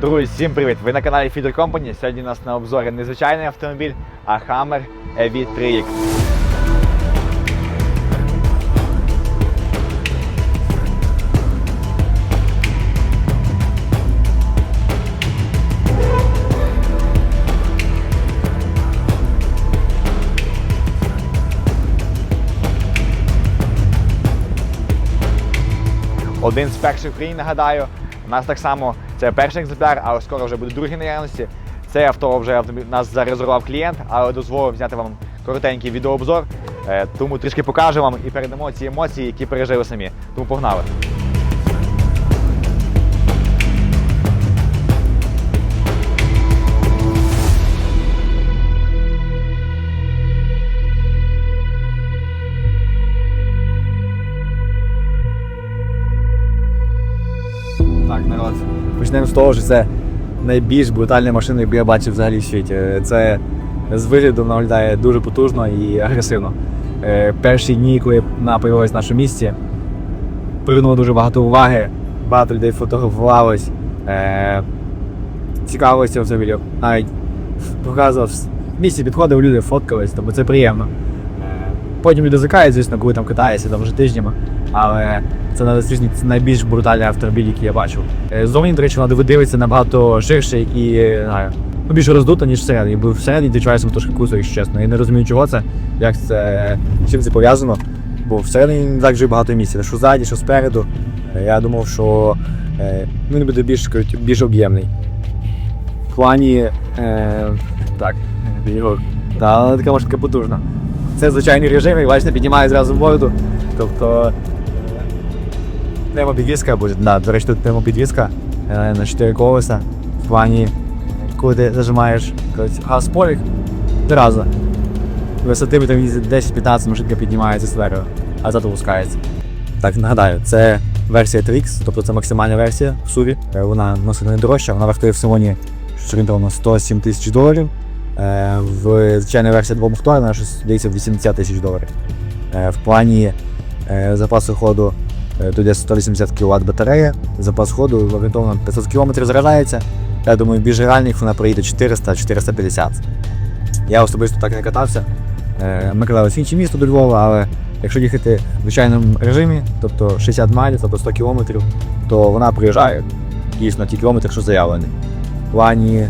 Друзі, всім привіт! Ви на каналі Feeder Company. Сьогодні у нас на обзорі незвичайний автомобіль, а Hammer EV3X. Один з перших в Україні, нагадаю. У нас так само це перший екземпляр, але скоро вже буде другий наявності. Це авто вже нас зарезервував клієнт, але дозволив зняти вам коротенький відеообзор. Е, Тому трішки покажу вам і передамо ці емоції, які пережили самі. Тому погнали. Так. Почнемо з того, що це найбільш брутальна машина, яку я бачив взагалі в світі. Це з вигляду вона виглядає дуже потужно і агресивно. Е, Перші дні, коли вона появилась в нашому місті, привернуло дуже багато уваги, багато людей фотографувалось, е, цікавилося автомобілем. Навіть показував в місті підходив, люди фоткались, тому це приємно. Е, Потім люди звикають, звісно, коли там катаєшся там вже тижнями, але це на це найбільш брутальний автомобіль, який я бачив. Е, Зовні, до речі, вона дивиться набагато ширше і е, знаю, ну, більше роздута, ніж всередині. Бо всередині відчуваю себе трошки кусок, якщо чесно. Я не розумію, чого це, як це, чим це пов'язано. Бо всередині не так вже багато місця. Що ззаді, що спереду. Е, Я думав, що ну, він буде більш, більш об'ємний. В плані. Е, так, Ігор. Та, така машинка потужна. Це звичайний режим, як бачите, піднімає зразу воду. Тобто Пневмопідвізка буде. Да, до речі, тут пневмопідвізка на 4 колеса. В плані, коли ти зажимаєш кажуть, газ полік, одразу. Висоти там 10-15 машинка піднімається зверху, а зад опускається. Так, нагадаю, це версія 3X, тобто це максимальна версія в суві. Вона носить не дорожча, вона вартує в салоні орієнтовно 107 тисяч доларів. В звичайній версії двомоторна вона щось здається 80 тисяч доларів. В плані запасу ходу Тут є 180 кВт батарея, запас ходу орієнтовно 500 км заряджається. Я думаю, більш реальних вона проїде 400-450. Я особисто так не катався. Е, Ми каталися в інше місто до Львова, але якщо їхати в звичайному режимі, тобто 60 майлів, тобто 100 км, то вона проїжджає дійсно ті кілометри, що заявлені. В плані.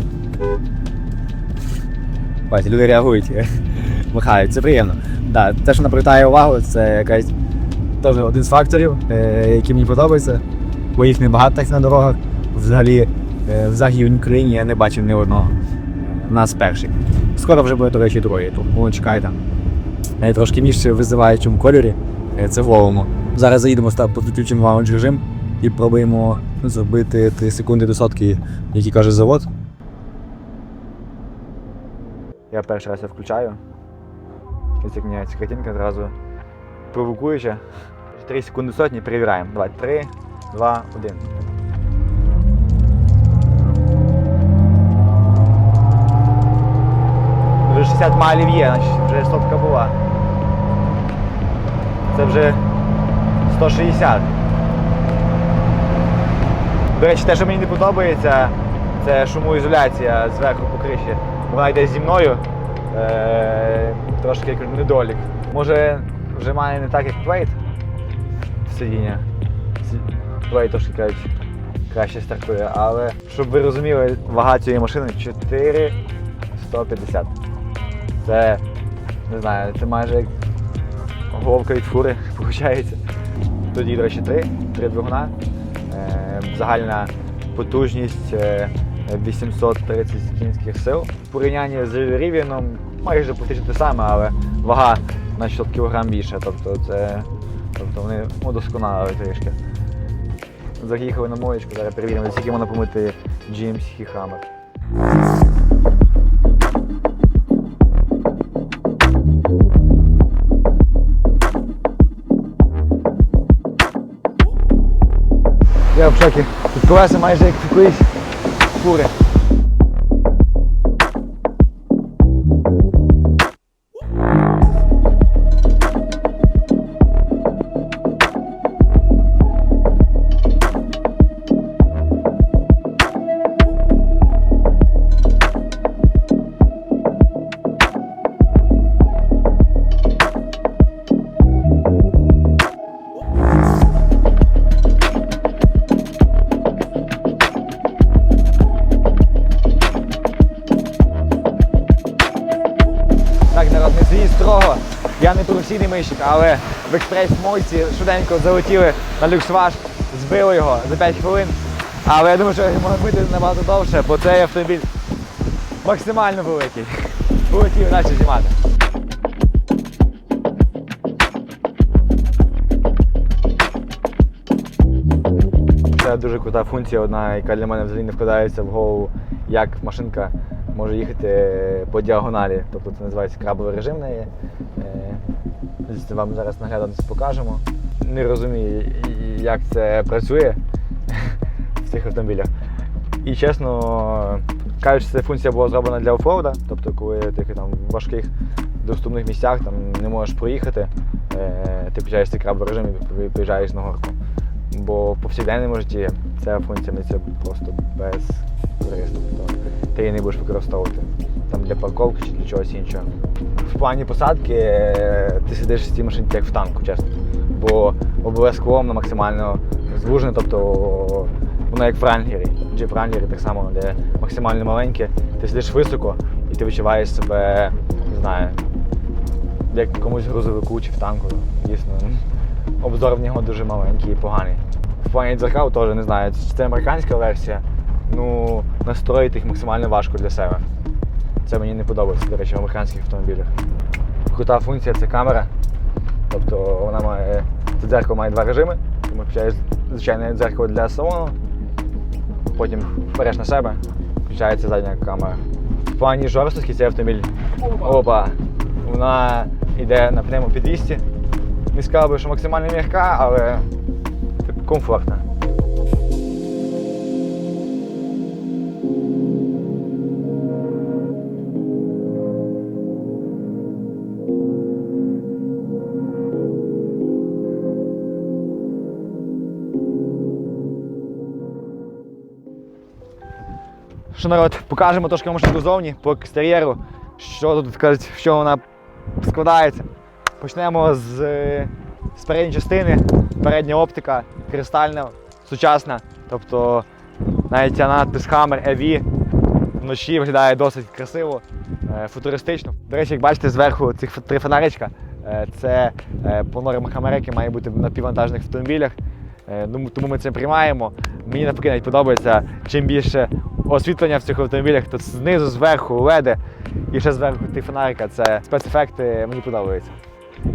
Бачите, люди реагують, махають, це приємно. Да, те, що вона привертає увагу, це якась теж один з факторів, е, який мені подобається, бо їх небагато так на дорогах. Взагалі, е, в Західній Україні я не бачив ні одного. У нас перший. Скоро вже буде, до речі, другий, тому чекайте. Е, Трошки в визиваючому кольорі. Це волому. Зараз заїдемо став підключимо лаунж режим і пробуємо зробити 3 секунди до сотки, який каже завод. Я перший раз я включаю. Ось як міняється картинка, зразу провокуюче. 3 секунди сотні, перевіряємо. Давай, 3, 2, 1. Вже 60 малів є, значить вже сотка була. Це вже 160. До речі, те, що мені не подобається, це шумоізоляція зверху по криші. Вона йде зі мною. Е, трошки недолік. Може вже має не так, як плейт сидіння. Трошки кажуть, краще стартує, але щоб ви розуміли, вага цієї машини 4150. Це не знаю, це майже як головка від фури, виходить. Тоді, до речі, три, три двигуна. Е, загальна потужність е, 830 кінських сил. В порівнянні з Рівіном майже практично те саме, але вага на 600 кг більше. Тобто це тобто вони удосконалили трішки. Заїхали на моєчку, зараз перевіримо, скільки можна помити GMC Hammer. Я в шокі. Тут колеса майже як якоїсь фури. Професійний мийщик, але в експрес-мойці швиденько залетіли на люксваж, збили його за 5 хвилин. Але я думаю, що його мити набагато довше, бо цей автомобіль максимально великий. Полетів наче знімати. Це дуже крута функція, одна, яка для мене взагалі не вкладається в голову, як машинка може їхати по діагоналі. Тобто це називається крабовий режим неї. Вам зараз наглядно це покажемо. Не розумію, як це працює в цих автомобілях. І чесно кажучи, ця функція була зроблена для офроуда, тобто коли ти там в важких доступних місцях там, не можеш проїхати, е, ти включаєш цей крабовий режим і приїжджаєш на горку. Бо в повсякденному житті ця функція мені це просто без корисна. Тобто ти її не будеш використовувати там для парковки чи для чогось іншого. В плані посадки е, ти сидиш в цій машині як в танку, чесно. Бо обов'язково вона максимально звужена, тобто воно як в ранглері. Джип ранглері так само, де максимально маленьке, ти сидиш високо і ти відчуваєш себе, не знаю, як комусь грузовику чи в танку. Дійсно, обзор в нього дуже маленький і поганий. В плані дзеркал теж не знаю, чи це американська версія. Ну, настроїти їх максимально важко для себе. Це мені не подобається, до речі, в американських автомобілях. Крута функція це камера. Тобто вона має. Це дзеркало має два режими. Тому включаєш звичайне дзеркало для салону, потім береш на себе, включається задня камера. В плані жорсткості цей автомобіль. Опа! Вона йде на пневмо під 200. Не сказав би, що максимально м'яка, але комфортна. Що народ, покажемо трошки машинку зовні по екстер'єру, що тут кажуть, що вона складається. Почнемо з, з передньої частини. Передня оптика кристальна, сучасна. Тобто навіть надпис Hammer EV вночі виглядає досить красиво, е, футуристично. До речі, як бачите, зверху цих три фонаричка. е, Це е, по нормах Америки має бути на піввантажних автомобілях. Тому тому ми це приймаємо. Мені навпаки навіть подобається, чим більше освітлення в цих автомобілях, то знизу, зверху, леди і ще зверху ті фонарика. Це спецефекти мені подобаються.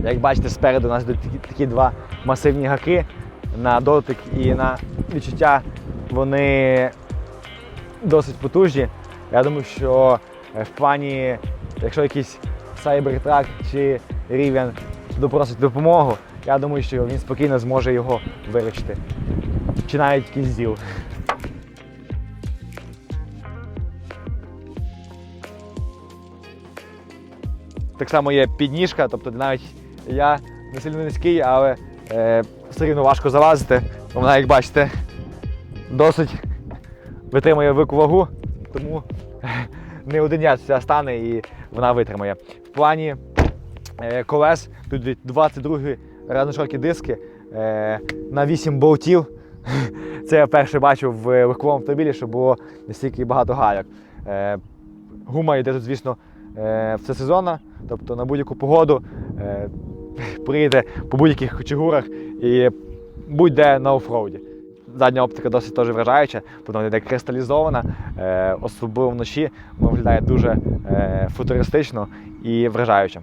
Як бачите, спереду у нас йдуть такі, такі два масивні гаки на дотик і на відчуття. Вони досить потужні. Я думаю, що е, в плані, якщо якийсь Cybertruck чи Rivian допросить допомогу, я думаю, що він спокійно зможе його виручити. Чи навіть якийсь зіл. Так само є підніжка, тобто навіть я не сильно низький, але е, все рівно важко залазити. Вона, як бачите, досить витримує велику вагу, тому не один я сюди стане і вона витримає. В плані е, колес тут йдуть 22 широкі диски е, на 8 болтів. Це я вперше бачив в легковому автомобілі, що було настільки багато гайок. Е, гума йде тут, звісно, е, всесезонна, тобто на будь-яку погоду е, приїде по будь-яких кочегурах і будь-де на офроуді. Задня оптика досить теж вражаюча, вона йде кристалізована, е, особливо вночі вона виглядає дуже е, футуристично і вражаюче.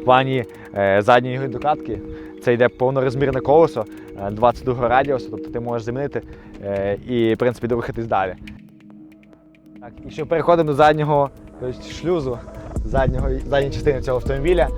В плані е, задньої докатки це йде повнорозмірне колесо е, 22 радіусу, тобто ти можеш замінити е, і, в принципі, рухатись далі. Так, і ще переходимо до заднього тобто, шлюзу, заднього, задньої частини цього автомобіля.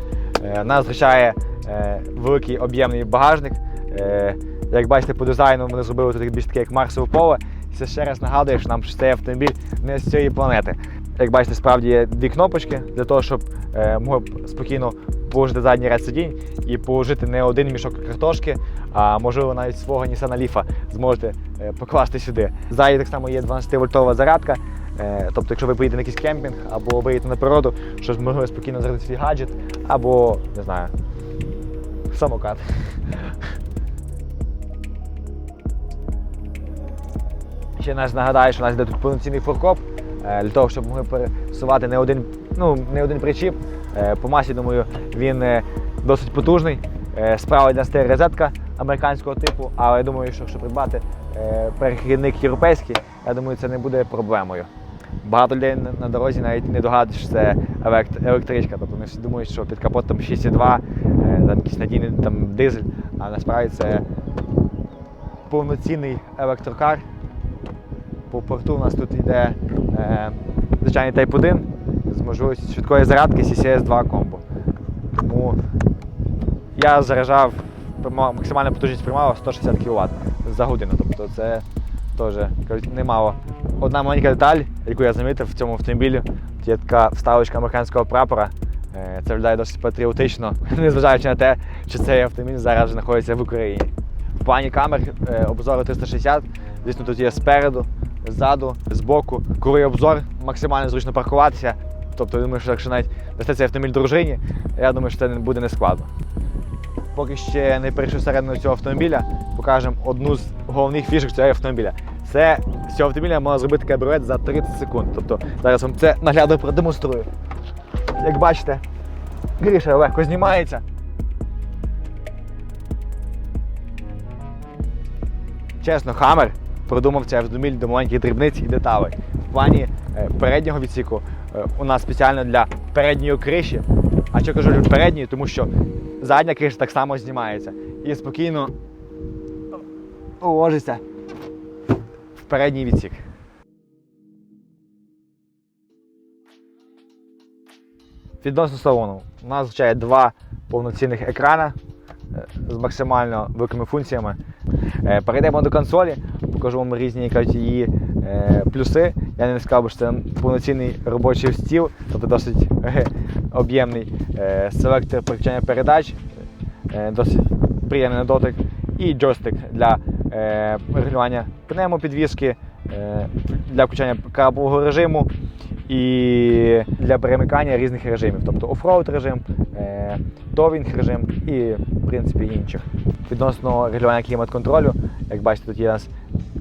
Е, нас зустрічає е, великий об'ємний багажник. Е, як бачите, по дизайну вони зробили тут більш таке, як Марсове поле. Це ще раз нагадує, що нам цей автомобіль не з цієї планети. Як бачите, справді є дві кнопочки для того, щоб е, могли спокійно положити задній ряд сидінь і положити не один мішок картошки, а можливо навіть свого Nissan Leaf зможете е, покласти сюди. Ззаді так само є 12-вольтова зарядка. Е, Тобто, якщо ви поїдете на якийсь кемпінг або виїдете на природу, щоб змогли спокійно зарядити свій гаджет, або не знаю, самокат. Ще нас нагадаю, що у нас йде тут повноцінний форкоп е, для того, щоб могли пересувати не один, ну, не один причіп. Е, По масі, думаю, він е, досить потужний. Е, Справа йде стає розетка американського типу, але я думаю, що якщо придбати е, перехідник європейський, я думаю, це не буде проблемою. Багато людей на- дорозі навіть не догадують, що це електричка. Тобто вони всі думають, що під капотом 6,2, е, там якийсь надійний там, дизель, а насправді це повноцінний електрокар. По порту у нас тут йде е, звичайний Type 1 з можливістю швидкої зарядки CCS 2 комбо. Тому я заряджав приймав- максимальна потужність приймала 160 кВт за годину. Тобто це теж немало. Одна маленька деталь, яку я замітив в цьому автомобілі, є така вставочка американського прапора. Е, Це виглядає досить патріотично, незважаючи на те, що цей автомобіль зараз знаходиться в Україні. В плані камер е, обзору 360, звісно, тут є спереду, ззаду, збоку. Кругий обзор, максимально зручно паркуватися. Тобто, я думаю, що якщо навіть дасте цей автомобіль дружині, я думаю, що це буде не складно. Поки ще не перейшов всередину цього автомобіля, покажемо одну з головних фішок цього автомобіля. Це з цього автомобіля можна зробити кабріолет за 30 секунд. Тобто зараз вам це наглядно продемонструю. Як бачите, Гріша легко знімається. Чесно, Хаммер продумав цей автомобіль до маленьких дрібниць і деталей. В плані е, переднього відсіку е, у нас спеціально для передньої криші. А що кажу передньої, тому що задня криша так само знімається. І спокійно уложиться в передній відсік. Відносно салону. У нас звичайно два повноцінних екрана е, з максимально великими функціями. Перейдемо до консолі, покажу вам різні кажуть, її е, плюси. Я не сказав, що це повноцінний робочий стіл, тобто досить е, об'ємний е, селектор переключення передач, е, досить приємний на дотик, і джойстик для е, регулювання пневмопідвіски, е, для включення карбового режиму і для перемикання різних режимів, тобто офроуд режим, е, товінг режим і в принципі інших. Відносно регулювання клімат-контролю, як бачите, тут є у нас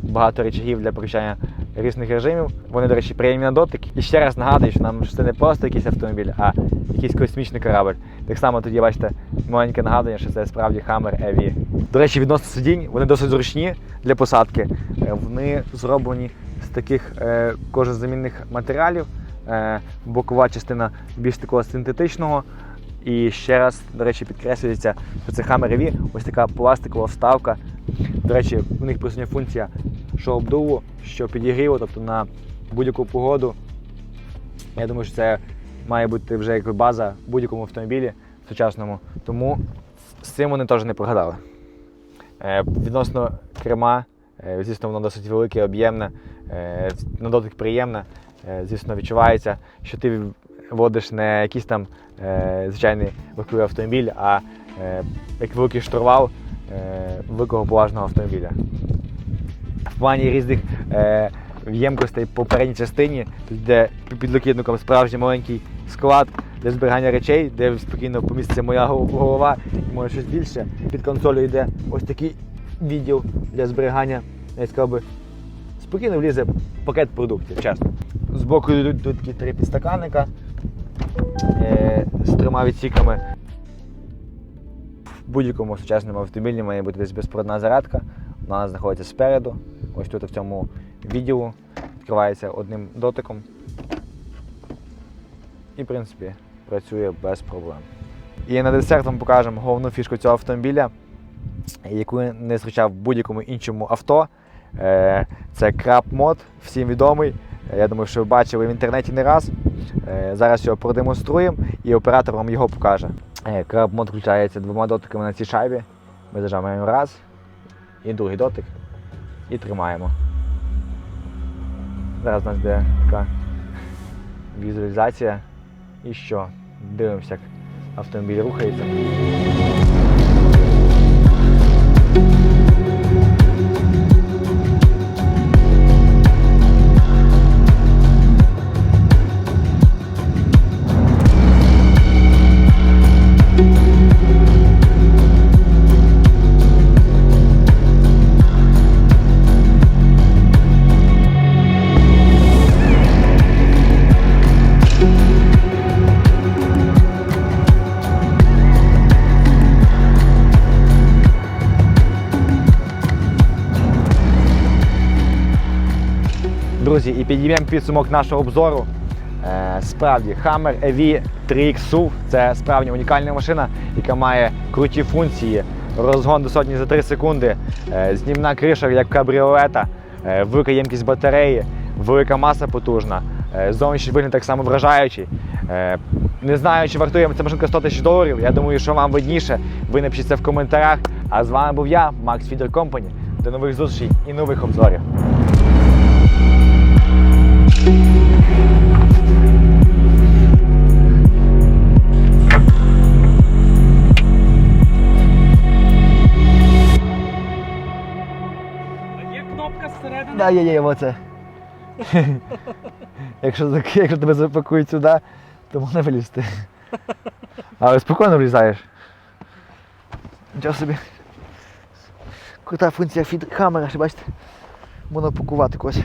багато речагів для переключання різних режимів. Вони, до речі, приємні на дотик. І ще раз нагадую, що нам що це не просто якийсь автомобіль, а якийсь космічний корабль. Так само є, бачите, маленьке нагадування, що це справді Hammer EV. До речі, відносно сидінь, вони досить зручні для посадки. Е, Вони зроблені з таких е, кожезамінних матеріалів. Е, бокова частина більш такого синтетичного. І ще раз, до речі, підкреслюється, що це Hammer EV, ось така пластикова вставка. До речі, у них присутня функція що обдуву, що підігріву, тобто на будь-яку погоду. Я думаю, що це має бути вже як база в будь-якому автомобілі сучасному. Тому з цим вони теж не прогадали. Е, відносно керма, е, звісно, воно досить велике, об'ємне, е, на дотик приємне. Звісно, відчувається, що ти водиш не якийсь там звичайний легковий автомобіль, а як великий штурвал е, великого поважного автомобіля. В плані різних е, ємкостей по передній частині, де під підлокітником справжній маленький склад для зберігання речей, де спокійно поміститься моя голова і може щось більше. Під консолью йде ось такий відділ для зберігання, я сказав би, спокійно влізе пакет продуктів, чесно. Збоку йдуть тут такі три підстаканника е, з трьома відсіками. Будь-якому сучасному автомобілі має бути десь безпроводна зарядка. Вона знаходиться спереду. Ось тут в цьому відділу відкривається одним дотиком. І, в принципі, працює без проблем. І на десерт вам покажемо головну фішку цього автомобіля, яку не зустрічав в будь-якому іншому авто. Е, Це краб мод, всім відомий. Я думаю, що ви бачили в інтернеті не раз. Е, Зараз його продемонструємо і оператор вам його покаже. Е, Краб мод включається двома дотиками на цій шайбі. Ми зажимаємо раз і другий дотик і тримаємо. Зараз у нас буде така візуалізація. І що? Дивимося, як автомобіль рухається. Підіймемо підсумок нашого обзору. Е, Справді, Hammer EV 3X SUV – це справді унікальна машина, яка має круті функції, розгон до сотні за 3 секунди, е, знімна криша як кабріолета, е, велика ємкість батареї, велика маса потужна, зовнішній вигляд так само вражаючий. Не знаю, чи вартує ця машинка 100 тисяч доларів. Я думаю, що вам видніше. Ви напишіть це в коментарях. А з вами був я, Макс Фідер Company. До нових зустрічей і нових обзорів. Да, є, є, оце. якщо, якщо тебе запакують сюди, то можна вилізти. Але спокійно влізаєш. Нічого собі. Крута функція фід хамера, ще бачите, можна пакувати когось.